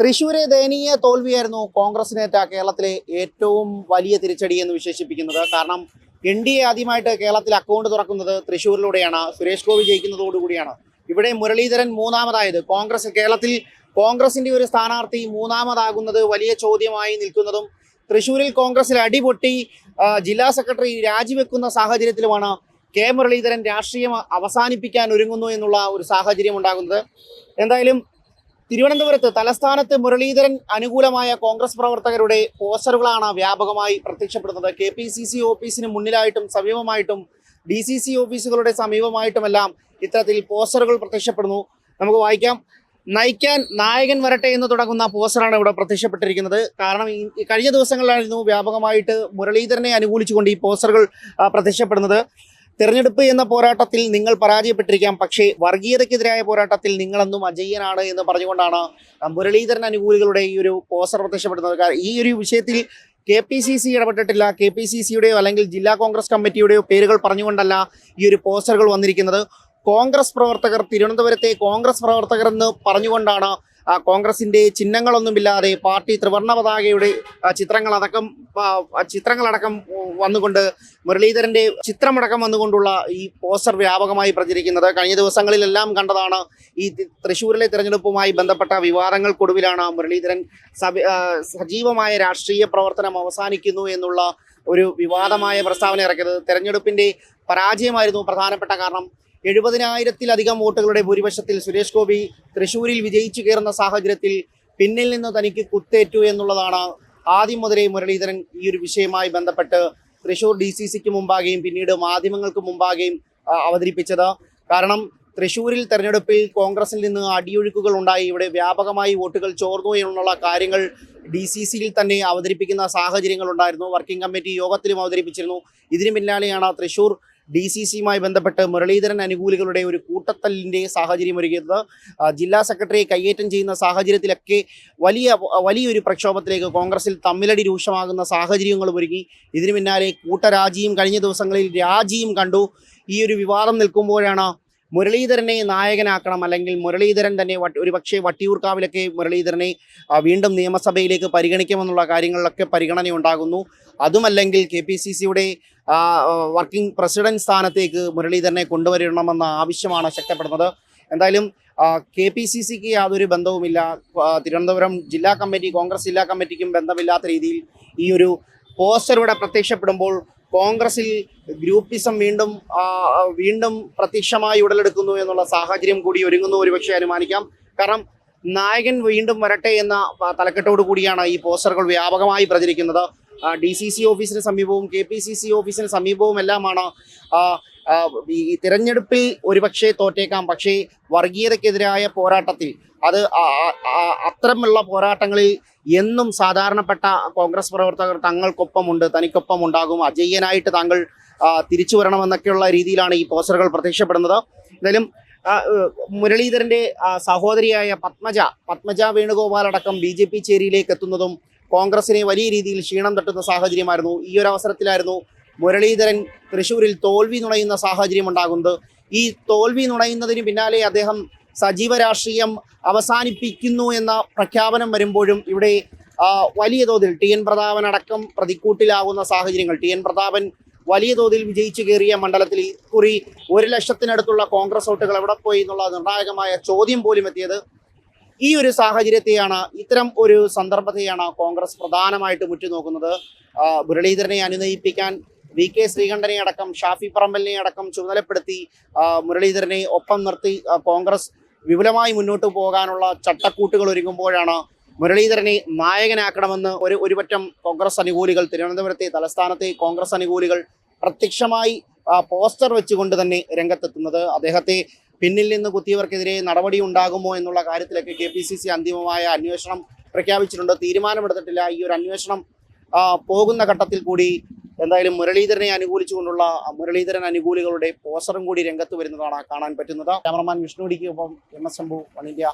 തൃശൂരെ ദയനീയ തോൽവിയായിരുന്നു കോൺഗ്രസിനേറ്റ കേരളത്തിലെ ഏറ്റവും വലിയ തിരിച്ചടി എന്ന് വിശേഷിപ്പിക്കുന്നത്. കാരണം എൻ ഡി എ ആദ്യമായിട്ട് കേരളത്തിൽ അക്കൗണ്ട് തുറക്കുന്നത് തൃശ്ശൂരിലൂടെയാണ്. സുരേഷ് ഗോപി ജയിക്കുന്നതോടുകൂടിയാണ് ഇവിടെ മുരളീധരൻ മൂന്നാമതായത്. കോൺഗ്രസ് കേരളത്തിൽ കോൺഗ്രസിന്റെ ഒരു സ്ഥാനാർത്ഥി മൂന്നാമതാകുന്നത് വലിയ ചോദ്യമായി നിൽക്കുന്നതും തൃശ്ശൂരിൽ കോൺഗ്രസിൽ അടിപൊട്ടി ജില്ലാ സെക്രട്ടറി രാജിവെക്കുന്ന സാഹചര്യത്തിലുമാണ് കെ മുരളീധരൻ രാഷ്ട്രീയം അവസാനിപ്പിക്കാൻ ഒരുങ്ങുന്നു എന്നുള്ള ഒരു സാഹചര്യം ഉണ്ടാകുന്നത്. എന്തായാലും തിരുവനന്തപുരത്ത് തലസ്ഥാനത്ത് മുരളീധരൻ അനുകൂലമായ കോൺഗ്രസ് പ്രവർത്തകരുടെ പോസ്റ്ററുകളാണ് വ്യാപകമായി പ്രത്യക്ഷപ്പെടുന്നത്. കെ പി സി സി ഓഫീസിന് മുന്നിലായിട്ടും സമീപമായിട്ടും ഡി സി സി ഓഫീസുകളുടെ സമീപമായിട്ടുമെല്ലാം ഇത്തരത്തിൽ പോസ്റ്ററുകൾ പ്രത്യക്ഷപ്പെടുന്നു. നമുക്ക് വായിക്കാം. നയിക്കാൻ നായകൻ വരട്ടെ എന്ന് തുടങ്ങുന്ന പോസ്റ്ററാണ് ഇവിടെ പ്രത്യക്ഷപ്പെട്ടിരിക്കുന്നത്. കാരണം കഴിഞ്ഞ ദിവസങ്ങളിലായിരുന്നു വ്യാപകമായിട്ട് മുരളീധരനെ അനുകൂലിച്ചുകൊണ്ട് ഈ പോസ്റ്ററുകൾ പ്രത്യക്ഷപ്പെടുന്നത്. തെരഞ്ഞെടുപ്പ് എന്ന പോരാട്ടത്തിൽ നിങ്ങൾ പരാജയപ്പെട്ടിരിക്കാം. പക്ഷേ വർഗീയതയ്ക്കെതിരായ പോരാട്ടത്തിൽ നിങ്ങളെന്നും അജയ്യനാണ് എന്ന് പറഞ്ഞുകൊണ്ടാണ് മുരളീധരൻ അനുകൂലികളുടെ ഈ ഒരു പോസ്റ്റർ പ്രത്യക്ഷപ്പെടുന്നത്. ഈ ഒരു വിഷയത്തിൽ കെ പി സി സി ഇടപെട്ടിട്ടില്ല. കെ പി സി സിയുടെയോ അല്ലെങ്കിൽ ജില്ലാ കോൺഗ്രസ് കമ്മിറ്റിയുടെയോ പേരുകൾ പറഞ്ഞുകൊണ്ടല്ല ഈ ഒരു പോസ്റ്ററുകൾ വന്നിരിക്കുന്നത്. കോൺഗ്രസ് പ്രവർത്തകർ തിരുവനന്തപുരത്തെ കോൺഗ്രസ് പ്രവർത്തകർ എന്ന് പറഞ്ഞുകൊണ്ടാണ് ആ, കോൺഗ്രസിന്റെ ചിഹ്നങ്ങളൊന്നുമില്ലാതെ പാർട്ടി ത്രിവർണ പതാകയുടെ ചിത്രങ്ങൾ അടക്കം ചിത്രങ്ങളടക്കം വന്നുകൊണ്ട് മുരളീധരന്റെ ചിത്രമടക്കം വന്നുകൊണ്ടുള്ള ഈ പോസ്റ്റർ വ്യാപകമായി പ്രചരിക്കുന്നത്. കഴിഞ്ഞ ദിവസങ്ങളിലെല്ലാം കണ്ടതാണ് ഈ തൃശ്ശൂരിലെ തിരഞ്ഞെടുപ്പുമായി ബന്ധപ്പെട്ട വിവാദങ്ങൾക്കൊടുവിലാണ് മുരളീധരൻ സജീവമായ രാഷ്ട്രീയ പ്രവർത്തനം അവസാനിക്കുന്നു എന്നുള്ള ഒരു വിവാദമായ പ്രസ്താവന ഇറക്കിയത്. തെരഞ്ഞെടുപ്പിന്റെ പരാജയമായിരുന്നു പ്രധാനപ്പെട്ട കാരണം. എഴുപതിനായിരത്തിലധികം വോട്ടുകളുടെ ഭൂരിപക്ഷത്തിൽ സുരേഷ് ഗോപി തൃശ്ശൂരിൽ വിജയിച്ചു കയറുന്ന സാഹചര്യത്തിൽ പിന്നിൽ നിന്ന് തനിക്ക് കുത്തേറ്റു എന്നുള്ളതാണ് ആദ്യം മുതലേ മുരളീധരൻ ഈ ഒരു വിഷയവുമായി ബന്ധപ്പെട്ട് തൃശൂർ ഡി സി സിക്ക് മുമ്പാകെയും പിന്നീട് മാധ്യമങ്ങൾക്ക് മുമ്പാകെയും അവതരിപ്പിച്ചത്. കാരണം തൃശൂരിൽ തെരഞ്ഞെടുപ്പിൽ കോൺഗ്രസിൽ നിന്ന് അടിയൊഴുക്കുകൾ ഉണ്ടായി. ഇവിടെ വ്യാപകമായി വോട്ടുകൾ ചോർന്നു എന്നുള്ള കാര്യങ്ങൾ ഡി സി സിയിൽ തന്നെ അവതരിപ്പിക്കുന്ന സാഹചര്യങ്ങൾ ഉണ്ടായിരുന്നു. വർക്കിംഗ് കമ്മിറ്റി യോഗത്തിലും അവതരിപ്പിച്ചിരുന്നു. ഇതിനു പിന്നാലെയാണ് തൃശൂർ ഡി സി സിയുമായി ബന്ധപ്പെട്ട് മുരളീധരൻ അനുകൂലികളുടെ ഒരു കൂട്ടത്തല്ലിന്റെ സാഹചര്യം ഒരുക്കിയത്. ജില്ലാ സെക്രട്ടറിയെ കയ്യേറ്റം ചെയ്യുന്ന സാഹചര്യത്തിലൊക്കെ വലിയ വലിയൊരു പ്രക്ഷോഭത്തിലേക്ക് കോൺഗ്രസിൽ തമ്മിലടി രൂക്ഷമാകുന്ന സാഹചര്യങ്ങളും ഒരുങ്ങി ഇതിനു പിന്നാലെ കൂട്ടരാജിയും കഴിഞ്ഞ ദിവസങ്ങളിൽ രാജിയും കണ്ടു. ഈ ഒരു വിവാദം നിൽക്കുമ്പോഴാണ് മുരളീധരനെ നായകനാക്കണം അല്ലെങ്കിൽ മുരളീധരൻ തന്നെ ഒരു പക്ഷേ വട്ടിയൂർക്കാവിലൊക്കെ മുരളീധരനെ വീണ്ടും നിയമസഭയിലേക്ക് പരിഗണിക്കുമെന്നുള്ള കാര്യങ്ങളിലൊക്കെ പരിഗണന ഉണ്ടാകുന്നു അതുമല്ലെങ്കിൽ കെ പി സി സിയുടെ വർക്കിംഗ് പ്രസിഡന്റ് സ്ഥാനത്തേക്ക് മുരളീധരനെ കൊണ്ടുവരണമെന്ന ആവശ്യമാണ് ശക്തപ്പെടുന്നത്. എന്തായാലും കെ പി സി സിക്ക് യാതൊരു ബന്ധവുമില്ല. തിരുവനന്തപുരം ജില്ലാ കമ്മിറ്റി കോൺഗ്രസ് ജില്ലാ കമ്മിറ്റിക്കും ബന്ധമില്ലാത്ത രീതിയിൽ ഈ ഒരു പോസ്റ്റർ ഇവിടെ പ്രത്യക്ഷപ്പെടുമ്പോൾ കോൺഗ്രസിൽ ഗ്രൂപ്പിസം വീണ്ടും വീണ്ടും പ്രത്യക്ഷമായി ഉടലെടുക്കുന്നു എന്നുള്ള സാഹചര്യം കൂടി ഒരുങ്ങുന്നു. ഒരുപക്ഷെ അനുമാനിക്കാം. കാരണം നായകൻ വീണ്ടും വരട്ടെ എന്ന തലക്കെട്ടോടു കൂടിയാണ് ഈ പോസ്റ്ററുകൾ വ്യാപകമായി പ്രചരിക്കുന്നത്. ഡി സി സി ഓഫീസിന് സമീപവും കെ പി സി സി ഓഫീസിന് സമീപവും എല്ലാമാണ്. ഈ തിരഞ്ഞെടുപ്പിൽ ഒരുപക്ഷെ തോറ്റേക്കാം. പക്ഷേ വർഗീയതയ്ക്കെതിരായ പോരാട്ടത്തിൽ അത് അത്തരമുള്ള പോരാട്ടങ്ങളിൽ എന്നും സാധാരണപ്പെട്ട കോൺഗ്രസ് പ്രവർത്തകർ തങ്ങൾക്കൊപ്പമുണ്ട് തനിക്കൊപ്പം ഉണ്ടാകും അജയ്യനായിട്ട് താങ്കൾ തിരിച്ചു വരണമെന്നൊക്കെയുള്ള രീതിയിലാണ് ഈ പോസ്റ്ററുകൾ പ്രത്യക്ഷപ്പെടുന്നത്. എന്തായാലും മുരളീധരന്റെ സഹോദരിയായ പത്മജ പത്മജ വേണുഗോപാൽ അടക്കം ബി ജെ പി ചേരിയിലേക്ക് എത്തുന്നതും കോൺഗ്രസിനെ വലിയ രീതിയിൽ ക്ഷീണം തട്ടുന്ന സാഹചര്യമായിരുന്നു. ഈ ഒരു അവസരത്തിലായിരുന്നു മുരളീധരൻ തൃശ്ശൂരിൽ തോൽവി നുണയുന്ന സാഹചര്യം ഉണ്ടാകുന്നത്. ഈ തോൽവി നുണയുന്നതിന് പിന്നാലെ അദ്ദേഹം സജീവ രാഷ്ട്രീയം അവസാനിപ്പിക്കുന്നു എന്ന പ്രഖ്യാപനം വരുമ്പോഴും ഇവിടെ വലിയ തോതിൽ ടി എൻ പ്രതാപൻ അടക്കം പ്രതിക്കൂട്ടിലാകുന്ന സാഹചര്യങ്ങൾ ടി എൻ പ്രതാപൻ വലിയ തോതിൽ വിജയിച്ചു കയറിയ മണ്ഡലത്തിൽ ഇക്കുറി ഒരു ലക്ഷത്തിനടുത്തുള്ള കോൺഗ്രസ് വോട്ടുകൾ എവിടെ പോയി എന്നുള്ള നിർണായകമായ ചോദ്യം പോലും എത്തിയത് ഈ ഒരു സാഹചര്യത്തെയാണ് ഇത്തരം ഒരു സന്ദർഭത്തെയാണ് കോൺഗ്രസ് പ്രധാനമായിട്ട് ഉറ്റുനോക്കുന്നത് ആ, മുരളീധരനെ അനുനയിപ്പിക്കാൻ വി കെ ശ്രീകണ്ഠനെ അടക്കം ഷാഫി പറമ്പലിനെ അടക്കം ചുമതലപ്പെടുത്തി മുരളീധരനെ ഒപ്പം നിർത്തി കോൺഗ്രസ് വിപുലമായി മുന്നോട്ട് പോകാനുള്ള ചട്ടക്കൂട്ടുകൾ ഒരുങ്ങുമ്പോഴാണ് മുരളീധരനെ നായകനാക്കണമെന്ന് ഒരു ഒരുപറ്റം കോൺഗ്രസ് അനുകൂലികൾ തിരുവനന്തപുരത്തെ തലസ്ഥാനത്തെ കോൺഗ്രസ് അനുകൂലികൾ പ്രത്യക്ഷമായി പോസ്റ്റർ വെച്ചുകൊണ്ട് തന്നെ രംഗത്തെത്തുന്നത്. അദ്ദേഹത്തെ പിന്നിൽ നിന്ന് കുത്തിയവർക്കെതിരെ നടപടി ഉണ്ടാകുമോ എന്നുള്ള കാര്യത്തിലൊക്കെ കെ പി സി സി അന്തിമമായ അന്വേഷണം പ്രഖ്യാപിച്ചിട്ടുണ്ട്. തീരുമാനമെടുത്തിട്ടില്ല. ഈ ഒരു അന്വേഷണം പോകുന്ന ഘട്ടത്തിൽ കൂടി എന്തായാലും മുരളീധരനെ അനുകൂലിച്ചുകൊണ്ടുള്ള മുരളീധരൻ അനുകൂലികളുടെ പോസ്റ്ററും കൂടി രംഗത്ത് വരുന്നതാണ് കാണാൻ പറ്റുന്നത്. Cameraman വിഷ്ണുടിക്കൊപ്പം M S Shambhu one India.